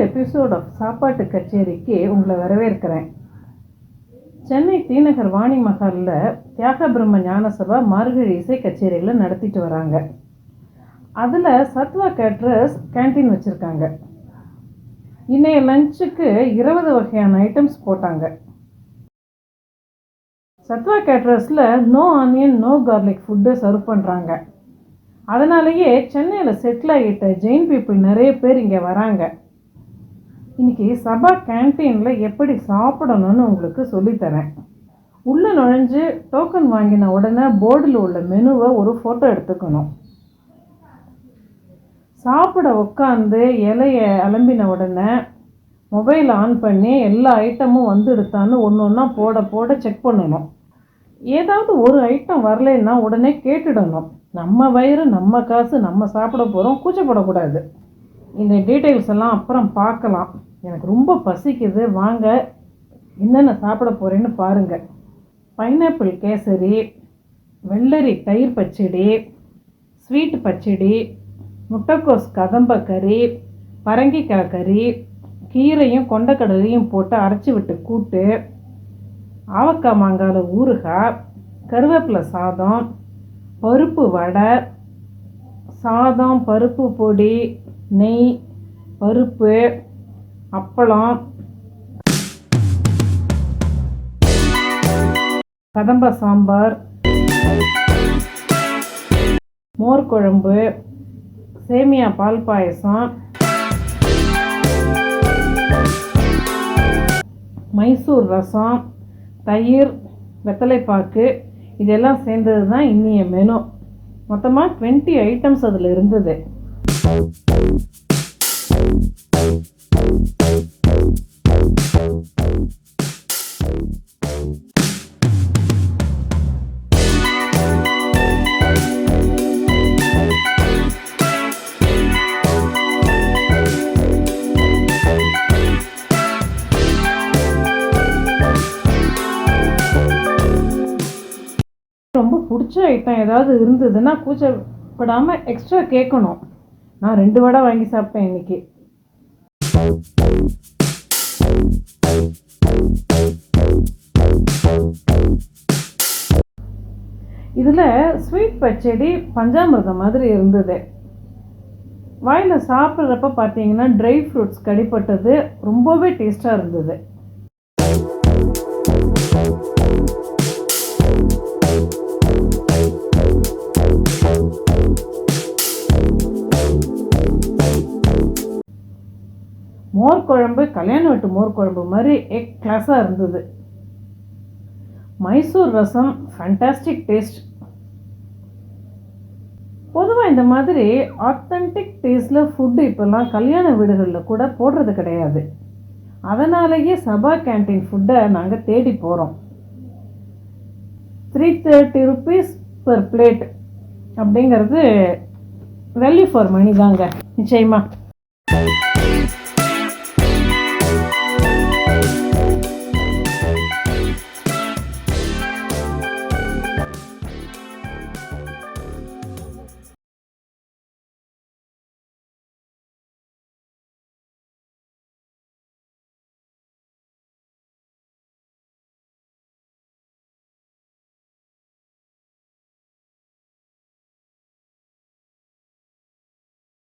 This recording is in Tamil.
ஒன் எபிசோட் ஆஃப் சாப்பாட்டு கச்சேரிக்கு உங்களை வரவேற்கிறேன். சென்னை தீநகர் வாணி மகாலில் தியாக பிரம்ம ஞானசபா மார்கழி இசை கச்சேரிகளை நடத்திட்டு வராங்க. அதில் சத்வா கேட்ரஸ் கேண்டீன் வச்சுருக்காங்க. இன்றைய லஞ்சுக்கு இருபது வகையான ஐட்டம்ஸ் போட்டாங்க. Sattva கேட்ரஸில் no onion no garlic food serve பண்ணுறாங்க அதனாலேயே சென்னையில் செட்டில் ஆகிட்ட ஜெயின் பீப்புள் நிறைய பேர் இங்கே வராங்க. இன்னைக்கு சபா கேன்டீனில் எப்படி சாப்பிடணும்னு உங்களுக்கு சொல்லித்தரேன். உள்ளே நுழைஞ்சு டோக்கன் வாங்கின உடனே போர்டில் உள்ள மெனுவை ஒரு ஃபோட்டோ எடுத்துக்கணும். சாப்பிட உட்காந்து இலையை அலம்பின உடனே மொபைல் ஆன் பண்ணி எல்லா ஐட்டமும் வந்துடுத்தான்னு ஒன்று ஒன்றா போட போட செக் பண்ணணும். ஏதாவது ஒரு ஐட்டம் வரலைன்னா உடனே கேட்டுடணும். நம்ம வயிறு நம்ம காசு நம்ம சாப்பிட போகிறோம் கூச்சப்படக்கூடாது. இந்த டீட்டெயில்ஸ் எல்லாம் அப்புறம் பார்க்கலாம். எனக்கு ரொம்ப பசிக்குது. வாங்க என்னென்ன சாப்பிட போகிறேன்னு பாருங்கள் பைனாப்பிள் கேசரி வெள்ளரி தயிர் பச்சடி ஸ்வீட் பச்சடி முட்டைக்கோஸ் கதம்ப கறி பரங்கிக்காய் கறி கீரையும் கொண்டக்கடலையும் போட்டு அரைச்சி விட்டு கூட்டு ஆவக்காய் மாங்காயில் ஊறுகாய் கருவேப்பிலை சாதம் பருப்பு வடை சாதம் பருப்பு பொடி நெய் பருப்பு அப்பளம். கதம்ப சாம்பார். மோர் குழம்பு. சேமியா பால் பாயசம். மைசூர் ரசம். தயிர் வெத்தலைப்பாக்கு. இதெல்லாம் சேர்ந்தது தான் இன்னிய மெனு மொத்தமாக டுவெண்ட்டி ஐட்டம்ஸ் அதில் இருந்தது. பிடிச்ச ஐட்டம் ஏதாவது இருந்ததுன்னா கூச்சப்படாமல் எக்ஸ்ட்ரா கேட்கணும் நான் ரெண்டு வடை வாங்கி சாப்பிட்டேன் இன்னைக்கு. இதில் ஸ்வீட் பச்சடி பஞ்சாமிர்தம் மாதிரி இருந்தது. வாயில் சாப்பிட்றப்ப பார்த்தீங்கன்னா ட்ரை ஃப்ரூட்ஸ் கடிப்பட்டது ரொம்பவே டேஸ்ட்டாக இருந்தது. மோர் குழம்பு கல்யாண வீட்டு மோர் குழம்பு மாதிரி எக் கிளாஸாக இருந்தது. மைசூர் ரசம் ஃபண்டாஸ்டிக் டேஸ்ட் பொதுவாக இந்த மாதிரி ஆத்தென்டிக் டேஸ்டில் ஃபுட்டு இப்போல்லாம் கல்யாண வீடுகளில் கூட போடுறது கிடையாது. அதனாலேயே சபா கேண்டீன் ஃபுட்டை நாங்கள் தேடி போகிறோம் three thirty rupees per plate அப்படிங்கிறது வேல்யூ ஃபார் மணி தாங்க. நிச்சயமாக